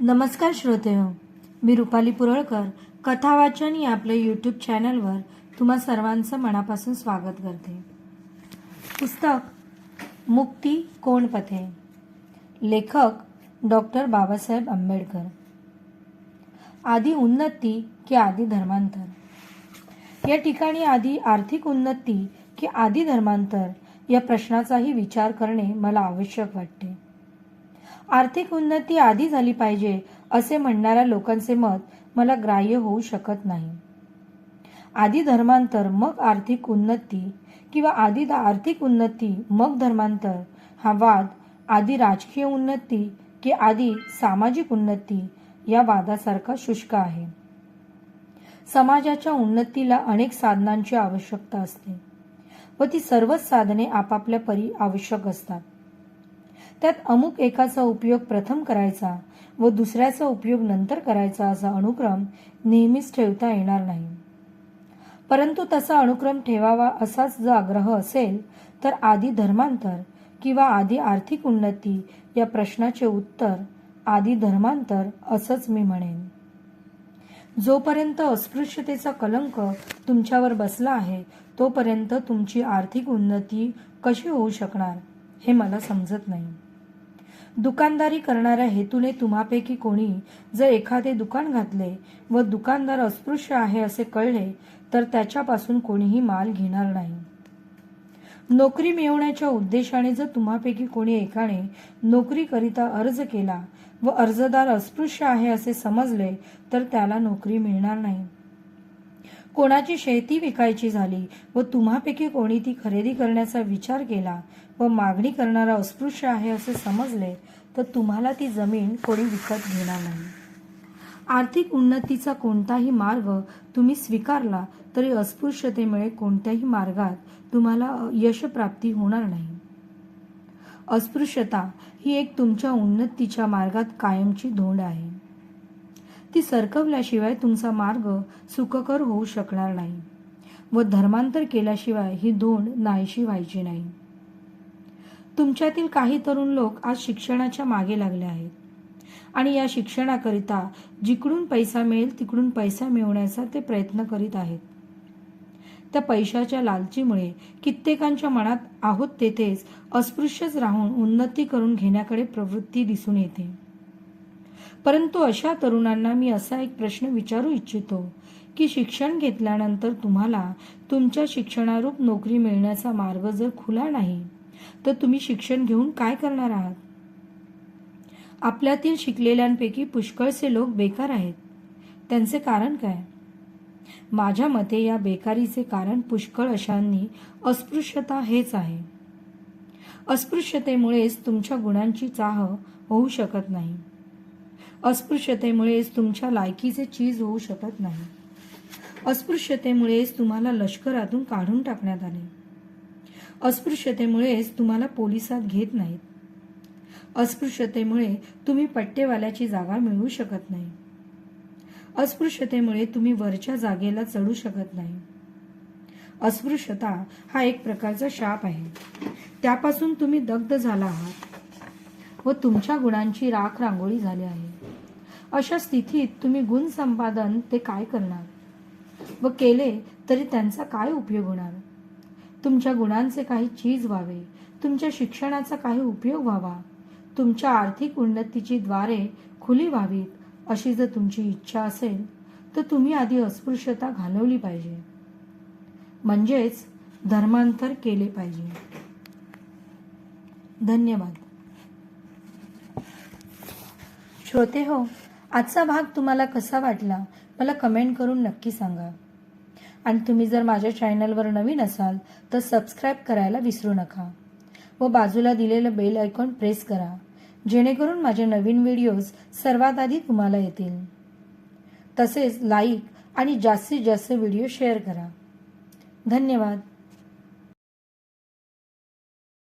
नमस्कार श्रोते हो मी रुपाली पुरळकर कथा वाचन या आपल्या यूट्यूब चॅनलवर तुम्हा सर्वांचं मनापासून स्वागत करते. पुस्तक मुक्ती कोण पथे? लेखक डॉक्टर बाबासाहेब आंबेडकर. आधी उन्नती की आधी धर्मांतर? या ठिकाणी आधी आर्थिक उन्नती की आधी धर्मांतर या प्रश्नाचाही विचार करणे मला आवश्यक वाटते. आर्थिक उन्नती आधी झाली पाहिजे असे म्हणणाऱ्या लोकांचे मत मला ग्राह्य होऊ शकत नाही. आधी धर्मांतर मग आर्थिक उन्नती किंवा आधी आर्थिक उन्नती मग धर्मांतर हा वाद आधी राजकीय उन्नती की आधी सामाजिक उन्नती या वादासारखा शुष्क आहे. समाजाच्या उन्नतीला अनेक साधनांची आवश्यकता असते व ती सर्वच साधने आपापल्या परी आवश्यक असतात. त्यात अमुक एकाचा उपयोग प्रथम करायचा व दुसऱ्याचा उपयोग नंतर करायचा असा अनुक्रम नेहमीच ठेवता येणार नाही. परंतु तसा अनुक्रम ठेवावा असाच जर आग्रह असेल तर आधी धर्मांतर किंवा आधी आर्थिक उन्नती या प्रश्नाचे उत्तर आधी धर्मांतर असंच मी म्हणेन. जोपर्यंत अस्पृश्यतेचा कलंक तुमच्यावर बसला आहे तोपर्यंत तुमची आर्थिक उन्नती कशी होऊ शकणार हे मला समजत नाही. दुकानदारी करणाऱ्या हेतूने तुम्हापैकी कोणी जर एखादे दुकान घातले व दुकानदार अस्पृश्य आहे असे कळले तर त्याच्यापासून कोणीही माल घेणार नाही. नोकरी मिळवण्याच्या उद्देशाने जर तुम्हापैकी कोणी एकाने नोकरीकरिता अर्ज केला व अर्जदार अस्पृश्य आहे असे समजले तर त्याला नोकरी मिळणार नाही. कोणाची शेती विकायची झाली व तुम्हापैकी कोणी ती खरेदी करण्याचा विचार केला व मागणी करणारा अस्पृश्य आहे असे समजले तर तुम्हाला ती जमीन कोणी विकत घेणार नाही. आर्थिक उन्नतीचा कोणताही मार्ग तुम्ही स्वीकारला तरी अस्पृश्यतेमुळे कोणत्याही मार्गात तुम्हाला यशप्राप्ती होणार नाही. अस्पृश्यता ही एक तुमच्या उन्नतीच्या मार्गात कायमची धोंड आहे. ती सरकवल्याशिवाय तुमचा मार्ग सुखकर होऊ शकणार नाही व धर्मांतर केल्याशिवाय ही धोंड नाहीशी व्हायची नाही. तुमच्यातील काही तरुण लोक आज शिक्षणाच्या मागे लागले आहेत आणि या शिक्षणाकरिता जिकडून पैसा मिळेल तिकडून पैसा मिळवण्याचा ते प्रयत्न करीत आहेत. त्या पैशाच्या लालचीमुळे कित्येकांच्या मनात आहोत तेथेच अस्पृश्यच राहून उन्नती करून घेण्याकडे प्रवृत्ती दिसून येते. परंतु अशा तरुणांना मी असा एक प्रश्न विचारू इच्छितो की शिक्षण घेतल्यानंतर तुम्हाला तुमच्या शिक्षणारूप नोकरी मिळण्याचा मार्ग जर खुला नाही तर तुम्ही शिक्षण घेऊन काय करणार आहात? आपल्यातील शिकलेल्यांपैकी पुष्कळसे लोक बेकार आहेत. त्यांचे कारण काय? माझ्या मते या बेकारीचे कारण पुष्कळ अशांनी अस्पृश्यता हेच आहे. अस्पृश्यतेमुळेच तुमच्या गुणांची चाह होऊ शकत नाही. अस्पृश्यतेमुळेच तुमच्या लायकीचे चीज होऊ शकत नाही. अस्पृश्यतेमुळेच तुम्हाला लष्करातून काढून टाकण्यात आले. अस्पृश्यतेमुळेच तुम्हाला पोलिसात घेत नाहीत. अस्पृश्यतेमुळे तुम्ही पट्टेवाल्याची जागा मिळवू शकत नाही. अस्पृश्यतेमुळे तुम्ही वरच्या जागेला चढू शकत नाही. अस्पृश्यता हा एक प्रकारचा शाप आहे. त्यापासून तुम्ही दग्ध झाला आहात व तुमच्या गुणांची राख रांगोळी झाली आहे. अशा स्थितीत तुम्ही गुण संपादन ते काय करणार? व केले तरी त्यांचा काय उपयोग होणार? तुमच्या गुणांचे काही चीज व्हावे. तुमच्या शिक्षणाचा काही उपयोग व्हावा. तुमच्या आर्थिक उन्नतीची द्वारे खुली व्हावीत अशी जर तुमची इच्छा असेल तर तुम्ही आधी अस्पृश्यता घालवली पाहिजे. म्हणजेच धर्मांतर केले पाहिजे. धन्यवाद. श्रोते हो आजचा भाग तुम्हाला कसा वाटला मला कमेंट करून नक्की सांगा. आणि तुम्ही जर माझ्या चॅनलवर नवीन असाल तर सबस्क्राईब करायला विसरू नका. व बाजूला दिलेलं बेल आयकॉन प्रेस करा जेणेकरून माझे नवीन व्हिडिओज सर्वात आधी तुम्हाला येतील. तसेच लाईक आणि जास्तीत जास्त व्हिडिओ शेअर करा. धन्यवाद.